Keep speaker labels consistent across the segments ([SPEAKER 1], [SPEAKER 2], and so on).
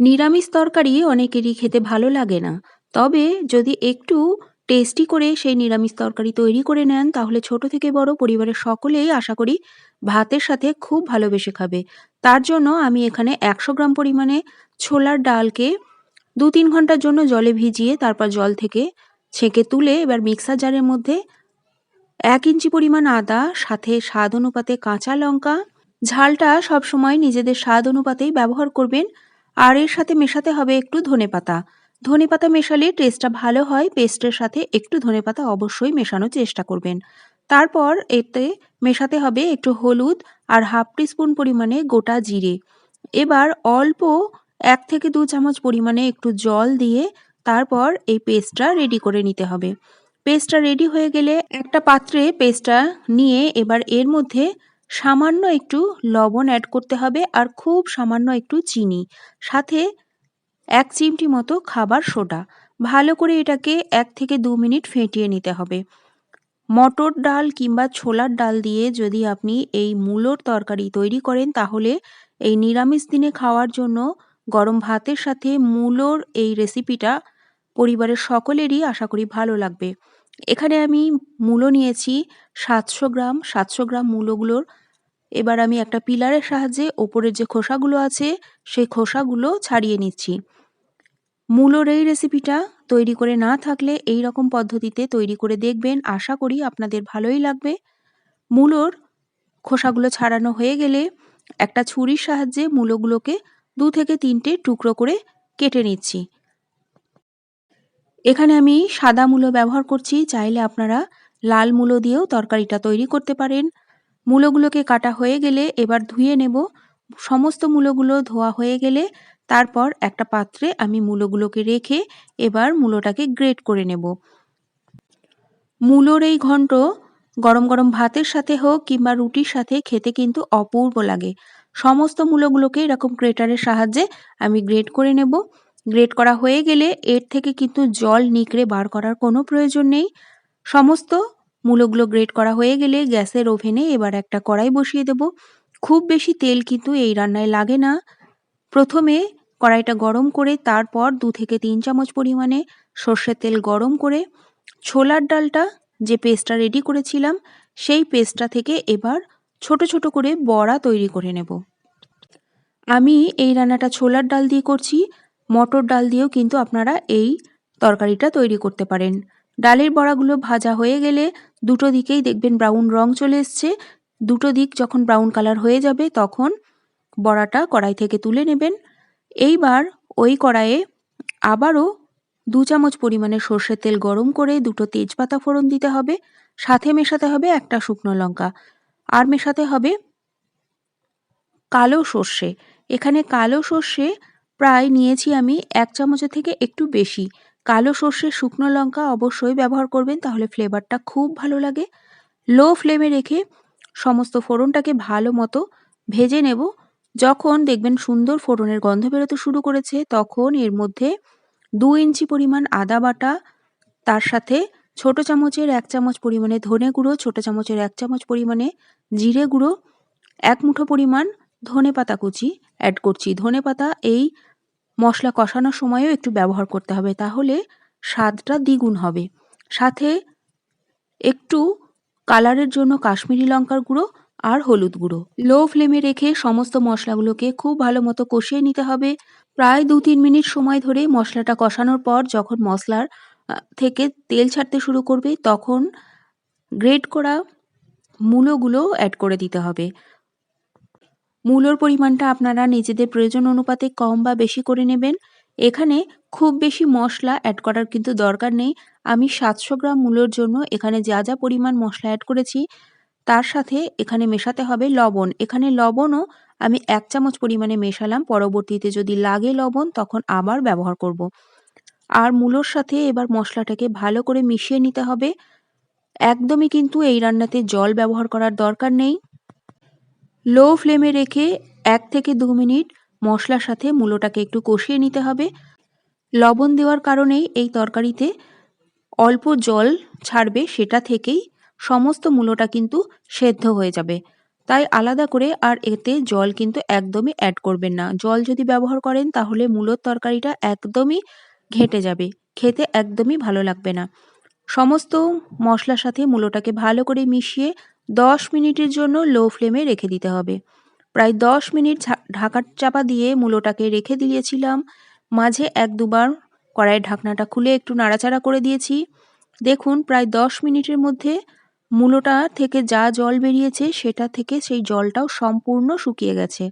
[SPEAKER 1] নিরামিষ তরকারি অনেকেরই খেতে ভালো লাগে না। তবে যদি একটু টেস্টি করে সেই নিরামিষ তরকারি তৈরি করে নেন, তাহলে ছোট থেকে বড় পরিবারের সকলেই আশা করি ভাতের সাথে খুব ভালোবেসে খাবে। তার জন্য আমি এখানে একশো গ্রাম পরিমাণে ছোলার ডালকে দু তিন ঘণ্টার জন্য জলে ভিজিয়ে তারপর জল থেকে ছেঁকে তুলে এবার মিক্সার জারের মধ্যে এক ইঞ্চি পরিমাণ আদা, সাথে স্বাদ অনুপাতে কাঁচা লঙ্কা। ঝালটা সবসময় নিজেদের স্বাদ অনুপাতেই ব্যবহার করবেন। আর এর সাথে মেশাতে হবে একটু ধনেপাতা ধনেপাতা মেশালে টেস্টটা ভালো হয় পেস্টের সাথে একটু ধনেপাতা অবশ্যই মেশানোর চেষ্টা করবেন। তারপর এতে মেশাতে হবে একটু হলুদ আর হাফ টিস্পুন পরিমাণে গোটা জিরে। এবার অল্প এক থেকে দু চামচ পরিমাণে একটু জল দিয়ে তারপর এই পেস্টটা রেডি করে নিতে হবে। পেস্টটা রেডি হয়ে গেলে একটা পাত্রে পেস্টটা নিয়ে এবার এর মধ্যে সামান্য একটু লবণ অ্যাড করতে হবে আর খুব সামান্য একটু চিনি, সাথে এক চিমটি মতো খাবার সোডা। ভালো করে এটাকে এক থেকে দু মিনিট ফেটিয়ে নিতে হবে। মটর ডাল কিংবা ছোলার ডাল দিয়ে যদি আপনি এই মূলোর তরকারি তৈরি করেন, তাহলে এই নিরামিষ দিনে খাওয়ার জন্য গরম ভাতের সাথে মূলোর এই রেসিপিটা পরিবারের সকলেরই আশা করি ভালো লাগবে। এখানে আমি মূলো নিয়েছি সাতশো গ্রাম সাতশো গ্রাম মূলোগুলোর। এবার আমি একটা পিলারের সাহায্যে ওপরের যে খোসাগুলো আছে, সেই খোসাগুলো ছাড়িয়ে নিচ্ছি। মূলোর এই রেসিপিটা তৈরি করে না থাকলে এই রকম পদ্ধতিতে তৈরি করে দেখবেন। আশা করি আপনাদের ভালোই লাগবে। মূলোর খোসাগুলো ছাড়ানো হয়ে গেলে একটা ছুরির সাহায্যে মূলোগুলোকে দু থেকে তিনটে টুকরো করে কেটে নিচ্ছি। এখানে আমি সাদা মূলো ব্যবহার করছি, চাইলে আপনারা লাল মূলো দিয়েও তরকারিটা তৈরি করতে পারেন। মূলোগুলোকে কাটা হয়ে গেলে এবার ধুয়ে নেব। সমস্ত মূলোগুলো ধোয়া হয়ে গেলে তারপর একটা পাত্রে আমি মূলোগুলোকে রেখে এবার মূলোটাকে গ্রেট করে নেব। মূলোর এই ঘন্ট গরম গরম ভাতের সাথে হোক কিংবা রুটির সাথে খেতে কিন্তু অপূর্ব লাগে। সমস্ত মূলোগুলোকে এরকম গ্রেটারের সাহায্যে আমি গ্রেট করে নেব। গ্রেট করা হয়ে গেলে এর থেকে কিন্তু জল নিকড়ে বার করার কোনো প্রয়োজন নেই। সমস্ত মূলোগুলো গ্রেট করা হয়ে গেলে গ্যাসের ওভেনে এবার একটা কড়াই বসিয়ে দেব। খুব বেশি তেল কিন্তু এই রান্নায় লাগে না। প্রথমে কড়াইটা গরম করে তারপর দু থেকে তিন চামচ পরিমাণে সর্ষের তেল গরম করে ছোলার ডালটা যে পেস্টটা রেডি করেছিলাম, সেই পেস্টটা থেকে এবার ছোট ছোট করে বড়া তৈরি করে নেব। আমি এই রান্নাটা ছোলার ডাল দিয়ে করছি। মটর ডাল দিয়েও কিন্তু আপনারা এই তরকারিটা তৈরি করতে পারেন। ডালের বড়াগুলো ভাজা হয়ে গেলে দুটো দিকেই দেখবেন ব্রাউন রং চলে এসছে। দুটো দিক যখন ব্রাউন কালার হয়ে যাবে তখন বড়াটা কড়াই থেকে তুলে নেবেন। এইবার ওই কড়াইয়ে আবারও দু চামচ পরিমাণে সর্ষের তেল গরম করে দুটো তেজপাতা ফোড়ন দিতে হবে। সাথে মেশাতে হবে একটা শুকনো লঙ্কা। আর মেশাতে হবে কালো সর্ষে। এখানে কালো সর্ষে প্রায় নিয়েছি আমি এক চামচের থেকে একটু বেশি। কালো সর্ষে শুকনো লঙ্কা অবশ্যই ব্যবহার করবেন, তাহলে ফ্লেভারটা খুব ভালো লাগে। লো ফ্লেমে রেখে সমস্ত ফোড়নটাকে ভালো মতো ভেজে নেব। যখন দেখবেন সুন্দর ফোড়নের গন্ধ বেরোতে শুরু করেছে, তখন এর মধ্যে দু ইঞ্চি পরিমাণ আদা বাটা, তার সাথে ছোট চামচের এক চামচ পরিমাণে ধনে গুঁড়ো, ছোট চামচের এক চামচ পরিমাণে জিরে গুঁড়ো, এক মুঠো পরিমাণ ধনে পাতা কুচি অ্যাড করছি। ধনে পাতা এই মশলা কষানোর সময়ও একটু ব্যবহার করতে হবে, তাহলে স্বাদটা দ্বিগুণ হবে। সাথে একটু কালারের জন্য কাশ্মীরি লঙ্কার গুঁড়ো আর হলুদ গুঁড়ো। লো ফ্লেমে রেখে সমস্ত মশলাগুলোকে খুব ভালো মতো কষিয়ে নিতে হবে। প্রায় দু তিন মিনিট সময় ধরে মশলাটা কষানোর পর যখন মশলার থেকে তেল ছাড়তে শুরু করবে, তখন গ্রেট করা মূলোগুলো অ্যাড করে দিতে হবে। মূলোর পরিমাণটা আপনারা নিজেদের প্রয়োজন অনুপাতে কম বা বেশি করে নেবেন। এখানে খুব বেশি মশলা অ্যাড করার কিন্তু দরকার নেই। আমি সাতশো গ্রাম মূলোর জন্য এখানে যা যা পরিমাণ মশলা অ্যাড করেছি, তার সাথে এখানে মেশাতে হবে লবণ। এখানে লবণও আমি এক চামচ পরিমাণে মেশালাম। পরবর্তীতে যদি লাগে লবণ, তখন আবার ব্যবহার করব। আর মূলোর সাথে এবার মশলাটাকে ভালো করে মিশিয়ে নিতে হবে। একদমই কিন্তু এই রান্নাতে জল ব্যবহার করার দরকার নেই। লো ফ্লেমে রেখে এক থেকে দু মিনিট মশলার সাথে মূলোটাকে একটু কষিয়ে নিতে হবে। লবণ দেওয়ার কারণেই এই তরকারিতে অল্প জল ছাড়বে, সেটা থেকেই সমস্ত মূলোটা কিন্তু সেদ্ধ হয়ে যাবে। তাই আলাদা করে আর এতে জল কিন্তু একদমই অ্যাড করবেন না। জল যদি ব্যবহার করেন, তাহলে মূলোর তরকারিটা একদমই ঘেঁটে যাবে। খেতে একদমই ভালো লাগবে না। সমস্ত মশলার সাথে মূলোটাকে ভালো করে মিশিয়ে দশ মিনিটের জন্য লো ফ্লেমে রেখে দিতে হবে। প্রায় দশ মিনিট ঢাকা চাপা দিয়ে মূলোটাকে রেখে দিয়েছিলাম। মাঝে এক দুবার কড়াইয়ের ঢাকনাটা খুলে একটু নাড়াচাড়া করে দিয়েছি। দেখুন, প্রায় দশ মিনিটের মধ্যে মূলোটা থেকে যা জল বেরিয়েছে সেটা থেকে সেই জলটাও সম্পূর্ণ শুকিয়ে গেছে।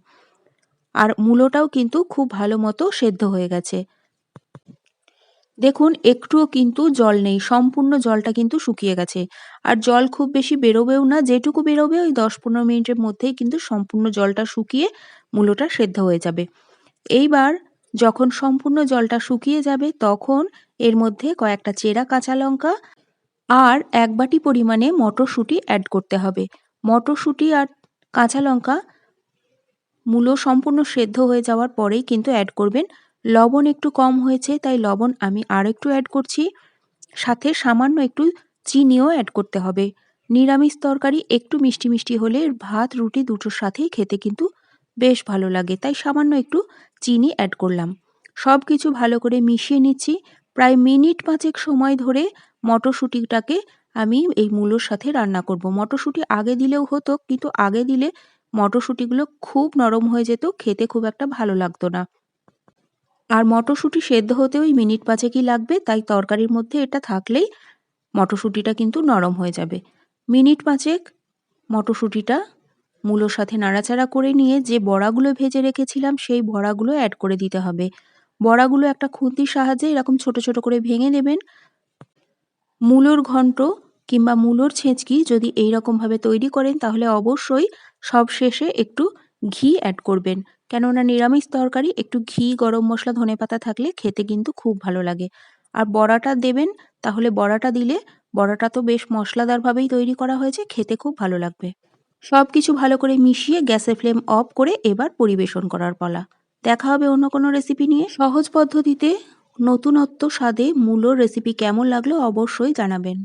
[SPEAKER 1] আর মূলোটাও কিন্তু খুব ভালো মতো সেদ্ধ হয়ে গেছে। দেখুন, একটুও কিন্তু জল নেই। সম্পূর্ণ জলটা কিন্তু শুকিয়ে গেছে। আর জল খুব বেশি বেরোবেও না, যেটুকু বেরোবে ওই দশ পনেরো মিনিটের মধ্যেই কিন্তু সম্পূর্ণ জলটা শুকিয়ে মূলোটা সেদ্ধ হয়ে যাবে। এইবার যখন সম্পূর্ণ জলটা শুকিয়ে যাবে, তখন এর মধ্যে কয়েকটা চেরা কাঁচা লঙ্কা আর এক বাটি পরিমাণে মটরশুঁটি অ্যাড করতে হবে। মটরশুঁটি আর কাঁচা লঙ্কা মূলো সম্পূর্ণ সেদ্ধ হয়ে যাওয়ার পরেই কিন্তু অ্যাড করবেন লবণ একটু কম হয়েছে, তাই লবণ আমি আর একটু অ্যাড করছি। সাথে সামান্য একটু চিনিও অ্যাড করতে হবে। নিরামিষ তরকারি একটু মিষ্টি মিষ্টি হলে ভাত, রুটি দুটোর সাথেই খেতে কিন্তু বেশ ভালো লাগে, তাই সামান্য একটু চিনি অ্যাড করলাম। সব কিছু ভালো করে মিশিয়ে নিচ্ছি। প্রায় মিনিট পাঁচেক সময় ধরে মটরশুঁটিটাকে আমি এই মূলোর সাথে রান্না করব। মটরশুঁটি আগে দিলেও হতো, কিন্তু আগে দিলে মটরশুঁটিগুলো খুব নরম হয়ে যেত, খেতে খুব একটা ভালো লাগতো না। আর মটরশুঁটি সেদ্ধ হতে ওই মিনিট পাঁচেকই লাগবে, তাই তরকারির মধ্যে এটা থাকলেই মটরশুঁটিটা কিন্তু নরম হয়ে যাবে। মিনিট পাঁচেক মটরশুঁটিটা মূলোর সাথে নাড়াচাড়া করে নিয়ে যে বড়াগুলো ভেজে রেখেছিলাম, সেই বড়াগুলো অ্যাড করে দিতে হবে। বড়াগুলো একটা খুন্তির সাহায্যে এরকম ছোট ছোট করে ভেঙে নেবেন। মূলোর ঘন্ট কিংবা মূলোর ছেঁচকি যদি এই রকমভাবে তৈরি করেন, তাহলে অবশ্যই সব শেষে একটু ঘি অ্যাড করবেন। কেননা নিরামিষ তরকারি একটু ঘি, গরম মশলা, ধনে পাতা থাকলে খেতে কিন্তু খুব ভালো লাগে। আর বড়াটা দেবেন, তাহলে বড়াটা দিলে বড়াটা তো বেশ মশলাদারভাবেই তৈরি করা হয়েছে, খেতে খুব ভালো লাগবে। সব কিছু ভালো করে মিশিয়ে গ্যাসের ফ্লেম অফ করে এবার পরিবেশন করার পালা। দেখা হবে অন্য কোনো রেসিপি নিয়ে। সহজ পদ্ধতিতে নতুনত্ব স্বাদে মূলোর রেসিপি কেমন লাগল অবশ্যই জানাবেন।